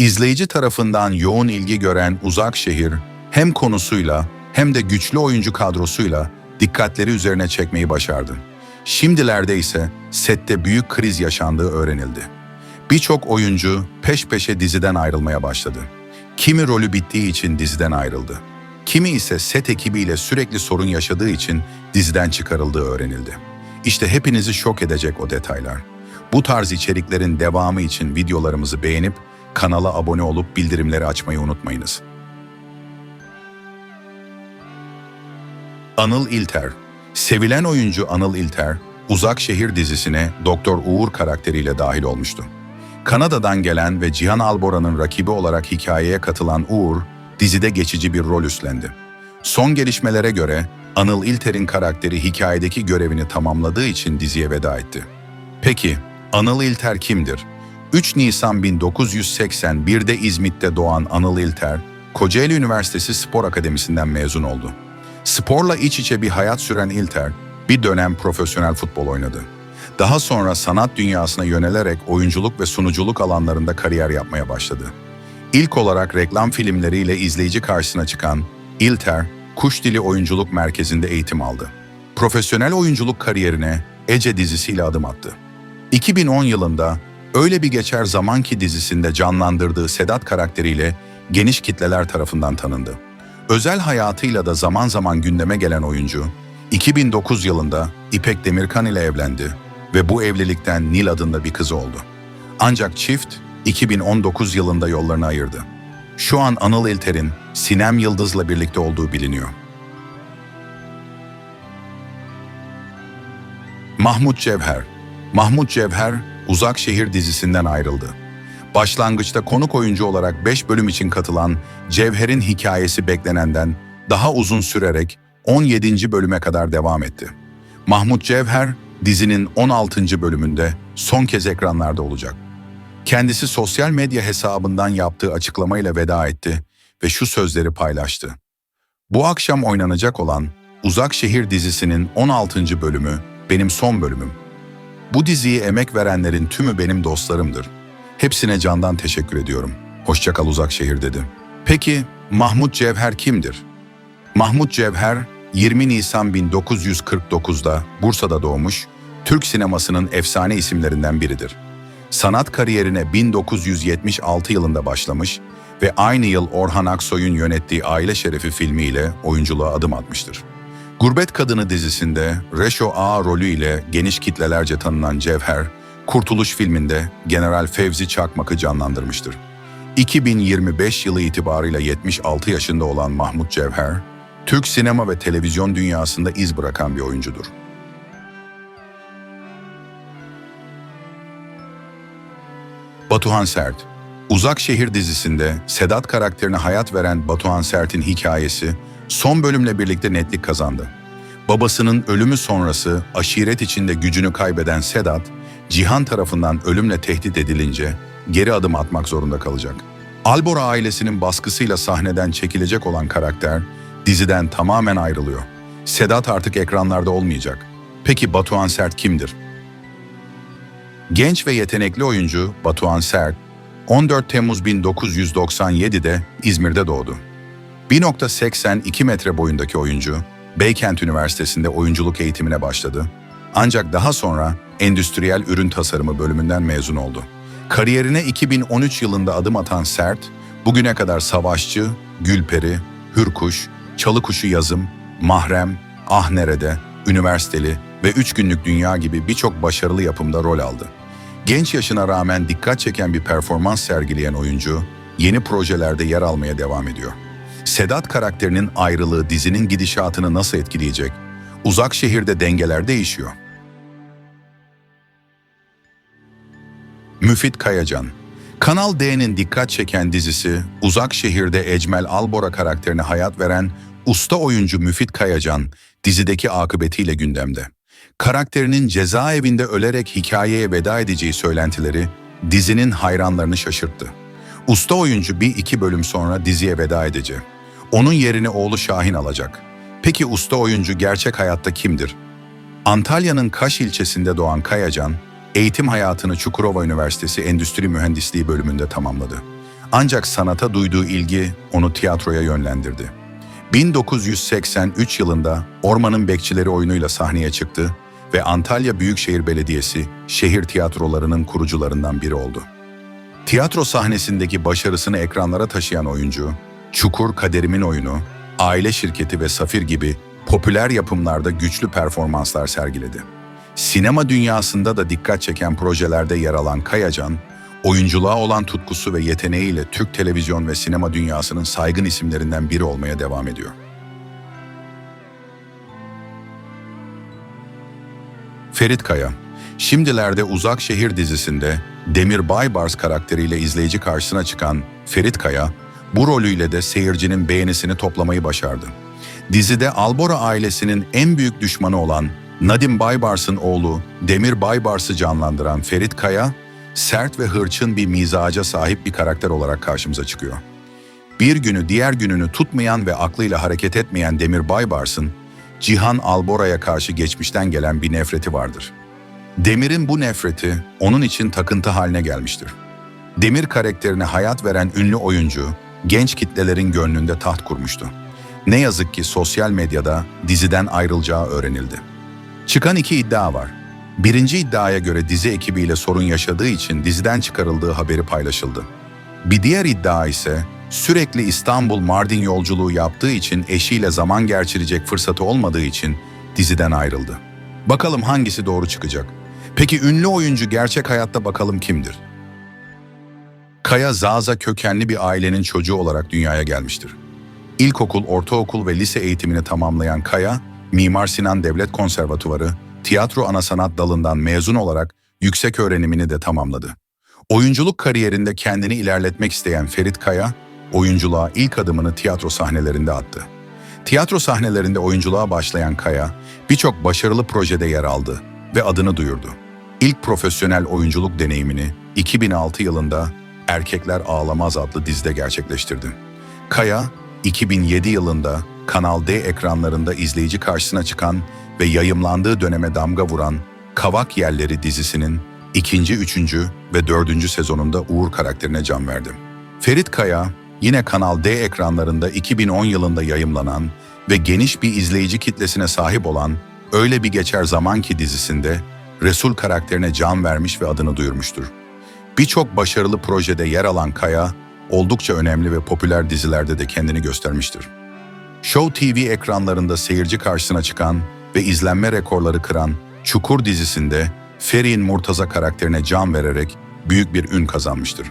İzleyici tarafından yoğun ilgi gören Uzak Şehir hem konusuyla hem de güçlü oyuncu kadrosuyla dikkatleri üzerine çekmeyi başardı. Şimdilerde ise sette büyük kriz yaşandığı öğrenildi. Birçok oyuncu peş peşe diziden ayrılmaya başladı. Kimi rolü bittiği için diziden ayrıldı. Kimi ise set ekibiyle sürekli sorun yaşadığı için diziden çıkarıldığı öğrenildi. İşte hepinizi şok edecek o detaylar. Bu tarz içeriklerin devamı için videolarımızı beğenip kanala abone olup bildirimleri açmayı unutmayınız. Anıl İlter Sevilen oyuncu Anıl İlter, Uzak Şehir dizisine Doktor Uğur karakteriyle dahil olmuştu. Kanada'dan gelen ve Cihan Albora'nın rakibi olarak hikayeye katılan Uğur, dizide geçici bir rol üstlendi. Son gelişmelere göre Anıl İlter'in karakteri hikayedeki görevini tamamladığı için diziye veda etti. Peki, Anıl İlter kimdir? 3 Nisan 1981'de İzmit'te doğan Anıl İlter, Kocaeli Üniversitesi Spor Akademisi'nden mezun oldu. Sporla iç içe bir hayat süren İlter, bir dönem profesyonel futbol oynadı. Daha sonra sanat dünyasına yönelerek oyunculuk ve sunuculuk alanlarında kariyer yapmaya başladı. İlk olarak reklam filmleriyle izleyici karşısına çıkan İlter, Kuş Dili Oyunculuk Merkezi'nde eğitim aldı. Profesyonel oyunculuk kariyerine Ece dizisiyle adım attı. 2010 yılında Öyle Bir Geçer Zaman Ki dizisinde canlandırdığı Sedat karakteriyle geniş kitleler tarafından tanındı. Özel hayatıyla da zaman zaman gündeme gelen oyuncu, 2009 yılında İpek Demirkan ile evlendi ve bu evlilikten Nil adında bir kızı oldu. Ancak çift 2019 yılında yollarını ayırdı. Şu an Anıl İlter'in Sinem Yıldız'la birlikte olduğu biliniyor. Mahmut Cevher Mahmut Cevher, Uzak Şehir dizisinden ayrıldı. Başlangıçta konuk oyuncu olarak 5 bölüm için katılan Cevher'in hikayesi beklenenden daha uzun sürerek 17. bölüme kadar devam etti. Mahmut Cevher, dizinin 16. bölümünde son kez ekranlarda olacak. Kendisi sosyal medya hesabından yaptığı açıklamayla veda etti ve şu sözleri paylaştı. Bu akşam oynanacak olan Uzak Şehir dizisinin 16. bölümü benim son bölümüm. Bu diziye emek verenlerin tümü benim dostlarımdır. Hepsine candan teşekkür ediyorum. Hoşçakal Uzak Şehir dedi. Peki Mahmut Cevher kimdir? Mahmut Cevher 20 Nisan 1949'da Bursa'da doğmuş, Türk sinemasının efsane isimlerinden biridir. Sanat kariyerine 1976 yılında başlamış ve aynı yıl Orhan Aksoy'un yönettiği Aile Şerefi filmiyle oyunculuğa adım atmıştır. Gurbet Kadını dizisinde Reşo A rolüyle geniş kitlelerce tanınan Cevher, Kurtuluş filminde General Fevzi Çakmak'ı canlandırmıştır. 2025 yılı itibarıyla 76 yaşında olan Mahmut Cevher, Türk sinema ve televizyon dünyasında iz bırakan bir oyuncudur. Batuhan Sert Uzak Şehir dizisinde Sedat karakterine hayat veren Batuhan Sert'in hikayesi son bölümle birlikte netlik kazandı. Babasının ölümü sonrası aşiret içinde gücünü kaybeden Sedat, Cihan tarafından ölümle tehdit edilince geri adım atmak zorunda kalacak. Albora ailesinin baskısıyla sahneden çekilecek olan karakter diziden tamamen ayrılıyor. Sedat artık ekranlarda olmayacak. Peki Batuhan Sert kimdir? Genç ve yetenekli oyuncu Batuhan Sert, 14 Temmuz 1997'de İzmir'de doğdu. 1.82 metre boyundaki oyuncu, Beykent Üniversitesi'nde oyunculuk eğitimine başladı. Ancak daha sonra endüstriyel ürün tasarımı bölümünden mezun oldu. Kariyerine 2013 yılında adım atan Sert, bugüne kadar Savaşçı, Gülperi, Hürkuş, Çalıkuşu Yazım, Mahrem, Ah Nerede, Üniversiteli ve Üç Günlük Dünya gibi birçok başarılı yapımda rol aldı. Genç yaşına rağmen dikkat çeken bir performans sergileyen oyuncu, yeni projelerde yer almaya devam ediyor. Sedat karakterinin ayrılığı dizinin gidişatını nasıl etkileyecek? Uzak şehirde dengeler değişiyor. Müfit Kayacan Kanal D'nin dikkat çeken dizisi, Uzak Şehir'de Ecmel Albora karakterine hayat veren usta oyuncu Müfit Kayacan, dizideki akıbetiyle gündemde. Karakterinin cezaevinde ölerek hikayeye veda edeceği söylentileri dizinin hayranlarını şaşırttı. Usta oyuncu bir iki bölüm sonra diziye veda edecek. Onun yerini oğlu Şahin alacak. Peki usta oyuncu gerçek hayatta kimdir? Antalya'nın Kaş ilçesinde doğan Kayacan, eğitim hayatını Çukurova Üniversitesi Endüstri Mühendisliği bölümünde tamamladı. Ancak sanata duyduğu ilgi onu tiyatroya yönlendirdi. 1983 yılında Ormanın Bekçileri oyunuyla sahneye çıktı ve Antalya Büyükşehir Belediyesi şehir tiyatrolarının kurucularından biri oldu. Tiyatro sahnesindeki başarısını ekranlara taşıyan oyuncu, Çukur Kaderimin Oyunu, Aile Şirketi ve Safir gibi popüler yapımlarda güçlü performanslar sergiledi. Sinema dünyasında da dikkat çeken projelerde yer alan Kayacan, oyunculuğa olan tutkusu ve yeteneğiyle Türk televizyon ve sinema dünyasının saygın isimlerinden biri olmaya devam ediyor. Ferit Kaya, şimdilerde Uzak Şehir dizisinde Demir Baybars karakteriyle izleyici karşısına çıkan Ferit Kaya, bu rolüyle de seyircinin beğenisini toplamayı başardı. Dizide Albora ailesinin en büyük düşmanı olan Nadim Baybars'ın oğlu Demir Baybars'ı canlandıran Ferit Kaya, sert ve hırçın bir mizaca sahip bir karakter olarak karşımıza çıkıyor. Bir günü diğer gününü tutmayan ve aklıyla hareket etmeyen Demir Baybars'ın Cihan Albora'ya karşı geçmişten gelen bir nefreti vardır. Demir'in bu nefreti onun için takıntı haline gelmiştir. Demir karakterine hayat veren ünlü oyuncu, genç kitlelerin gönlünde taht kurmuştu. Ne yazık ki sosyal medyada diziden ayrılacağı öğrenildi. Çıkan iki iddia var. Birinci iddiaya göre dizi ekibiyle sorun yaşadığı için diziden çıkarıldığı haberi paylaşıldı. Bir diğer iddia ise sürekli İstanbul-Mardin yolculuğu yaptığı için eşiyle zaman geçirecek fırsatı olmadığı için diziden ayrıldı. Bakalım hangisi doğru çıkacak? Peki ünlü oyuncu gerçek hayatta bakalım kimdir? Kaya Zaza kökenli bir ailenin çocuğu olarak dünyaya gelmiştir. İlkokul, ortaokul ve lise eğitimini tamamlayan Kaya, Mimar Sinan Devlet Konservatuvarı, tiyatro ana sanat dalından mezun olarak yüksek öğrenimini de tamamladı. Oyunculuk kariyerinde kendini ilerletmek isteyen Ferit Kaya, oyunculuğa ilk adımını tiyatro sahnelerinde attı. Tiyatro sahnelerinde oyunculuğa başlayan Kaya, birçok başarılı projede yer aldı ve adını duyurdu. İlk profesyonel oyunculuk deneyimini 2006 yılında Erkekler Ağlamaz adlı dizide gerçekleştirdi. Kaya, 2007 yılında Kanal D ekranlarında izleyici karşısına çıkan ve yayımlandığı döneme damga vuran Kavak Yerleri dizisinin ikinci, üçüncü ve dördüncü sezonunda Uğur karakterine can verdi. Ferit Kaya, yine Kanal D ekranlarında 2010 yılında yayımlanan ve geniş bir izleyici kitlesine sahip olan Öyle Bir Geçer Zaman Ki dizisinde Resul karakterine can vermiş ve adını duyurmuştur. Birçok başarılı projede yer alan Kaya, oldukça önemli ve popüler dizilerde de kendini göstermiştir. Show TV ekranlarında seyirci karşısına çıkan ve izlenme rekorları kıran Çukur dizisinde Feri'nin Murtaza karakterine can vererek büyük bir ün kazanmıştır.